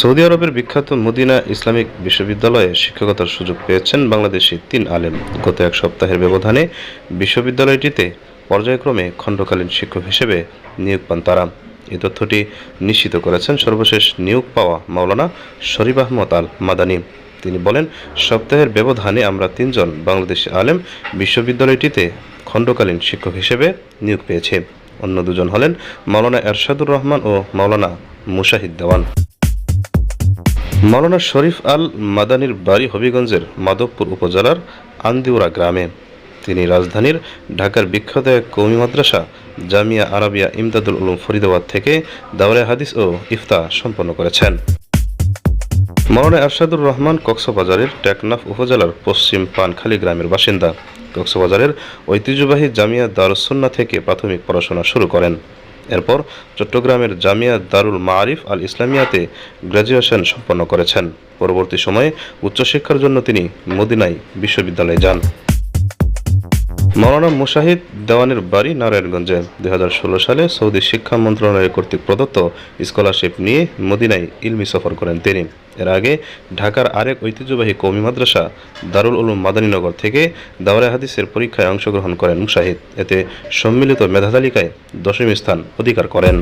Saudi আরবের বিখ্যাত Medina Islamic বিশ্ববিদ্যালয়ে শিক্ষকতার সুযোগ পেয়েছেন বাংলাদেশি তিন আলেম। গত এক সপ্তাহের ব্যবধানে বিশ্ববিদ্যালয়টিতে পর্যায়ক্রমে খণ্ডকালীন শিক্ষক হিসেবে নিয়োগ পান তারা। এই তথ্যটি নিশ্চিত করেছেন সর্বশেষ নিয়োগ পাওয়া মাওলানা শরীফ আহমদ আল মাদানী তিনি বলেন, সপ্তাহের ব্যবধানে আমরা তিনজন বাংলাদেশি আলেম বিশ্ববিদ্যালয়টিতে খণ্ডকালীন শিক্ষক হিসেবে নিয়োগ পেয়েছে। অন্য দুজন হলেন মাওলানা এরশাদুর রহমান ও মাওলানা মুশাহিদ দেওয়ান। মাওলানা শরীফ আল মাদানির বাড়ি হবিগঞ্জের মাধবপুর উপজেলার আন্দিউরা গ্রামে। তিনি রাজধানীর ঢাকার বিখ্যাত এক কৌমি মাদ্রাসা জামিয়া আরাবিয়া ইমদাদুল উলুম ফরিদাবাদ থেকে দাওরে হাদিস ও ইফতা সম্পন্ন করেছেন। মাওলানা আরশাদুর রহমান কক্সবাজারের টেকনাফ উপজেলার পশ্চিম পানখালী গ্রামের বাসিন্দা। কক্সবাজারের ঐতিহ্যবাহী জামিয়া দারুসন্না থেকে প্রাথমিক পড়াশোনা শুরু করেন। এরপর চট্টগ্রামের জামিয়া দারুল মারিফ আল ইসলামিয়াতে গ্র্যাজুয়েশন সম্পন্ন করেছেন। পরবর্তী সময়ে উচ্চশিক্ষার জন্য তিনি মদিনায় বিশ্ববিদ্যালয়ে যান। মাওলানা মুশাহিদ দেওয়ানের বাড়ি নারায়ণগঞ্জে। দু হাজার ষোলো সালে সৌদি শিক্ষা মন্ত্রণালয় কর্তৃক প্রদত্ত স্কলারশিপ নিয়ে মদিনায় ইলমি সফর করেন তিনি। এর আগে ঢাকার আরেক ঐতিহ্যবাহী কৌমি মাদ্রাসা দারুল উলুম মাদানীনগর থেকে দাওরা হাদিসের পরীক্ষায় অংশগ্রহণ করেন মুশাহিদ। এতে সম্মিলিত মেধা তালিকায় দশম স্থান অধিকার করেন।